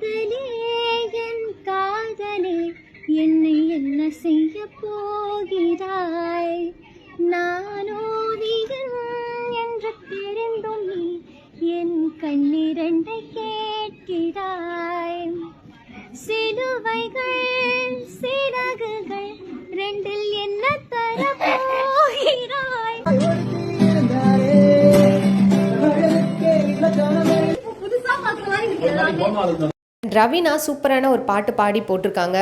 காதலே என் காதலே என்னை என்ன செய்ய போகிறாய்? நான் ஓவியன் என்று தெரிந்தும் நீ என் கண்ணிரண்டை கேட்கிறாய். சிலுவைகள் சிறகுகள் ரெண்டில் என்ன தர போகிறாய்? புதுசா பாக்குற மாதிரி ரவினா சூப்பரான ஒரு பாட்டு பாடி போட்டிருக்காங்க.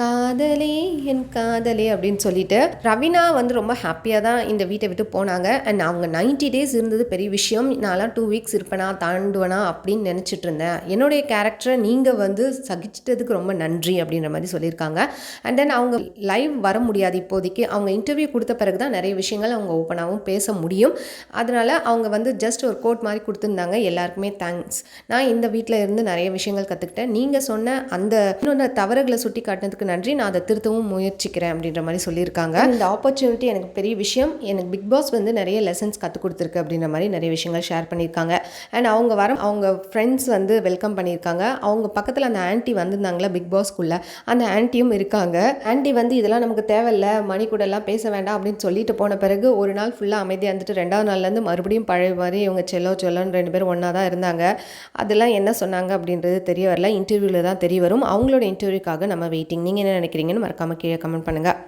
காதலே என் காதலே அப்படின்னு சொல்லிட்டு ரவினா வந்து ரொம்ப ஹாப்பியாக தான் இந்த வீட்டை விட்டு போனாங்க. அண்ட் அவங்க 90 டேஸ் இருந்தது பெரிய விஷயம். நான்லாம் டூ வீக்ஸ் இருப்பேனா தாண்டுவேனா அப்படின்னு நினச்சிட்டு இருந்தேன். என்னுடைய கேரக்டரை நீங்கள் வந்து சகிச்சிட்டதுக்கு ரொம்ப நன்றி அப்படின்ற மாதிரி சொல்லியிருக்காங்க. அண்ட் தென் அவங்க லைவ் வர முடியாது இப்போதைக்கு. அவங்க இன்டர்வியூ கொடுத்த பிறகு தான் நிறைய விஷயங்கள் அவங்க ஓப்பனாகவும் பேச முடியும். அதனால் அவங்க வந்து ஜஸ்ட் ஒரு கோட் மாதிரி கொடுத்துருந்தாங்க. எல்லாருக்குமே தேங்க்ஸ் நான் இந்த வீட்டில் இருந்து நிறைய விஷயங்கள் கற்றுக்கிட்டேன் நீங்கள் சொன்ன அந்த இன்னொன்று தவறுகளை சுட்டி காட்டினதுக்கு நன்றி. நான் அதை திருத்தவும் முயற்சிக்கிறேன் அப்படின்ற மாதிரி சொல்லியிருக்காங்க. இந்த ஆப்பர்ச்சுனிட்டி எனக்கு பெரிய விஷயம். எனக்கு பிக் பாஸ் வந்து நிறைய லெசன்ஸ் கற்றுக் கொடுத்துருக்கு அப்படின்ற மாதிரி நிறைய விஷயங்கள் ஷேர் பண்ணியிருக்காங்க. அண்ட் அவங்க வர அவங்க ஃப்ரெண்ட்ஸ் வந்து வெல்கம் பண்ணியிருக்காங்க. அவங்க பக்கத்தில் அந்த ஆன்ட்டி வந்திருந்தாங்களா பிக் பாஸ்க்குள்ளே அந்த ஆன்ட்டியும் இருக்காங்க. ஆன்ட்டி வந்து இதெல்லாம் நமக்கு தேவையில்ல. மணி கூட எல்லாம் பேச வேண்டாம். அப்படின்னு சொல்லிட்டு போன பிறகு ஒரு நாள் ஃபுல்லாக அமைதியாக இருந்துட்டு ரெண்டாவது நாள்லேருந்து மறுபடியும் பழைய மாதிரி இவங்க செல்லோ செல்லோன்னு ரெண்டு பேரும் ஒன்றா தான் இருந்தாங்க. அதெல்லாம் என்ன சொன்னாங்க அப்படின்றது தெரிய வரல. இன்டர்வியூவில் தான் தெரிய வரும். அவங்களோட இன்டர்வியூக்காக நம்ம வெயிட்டிங் நீங்கள் என்ன நினைக்கிறீங்கன்னு மறக்காமல் கீழே கமெண்ட் பண்ணுங்கள்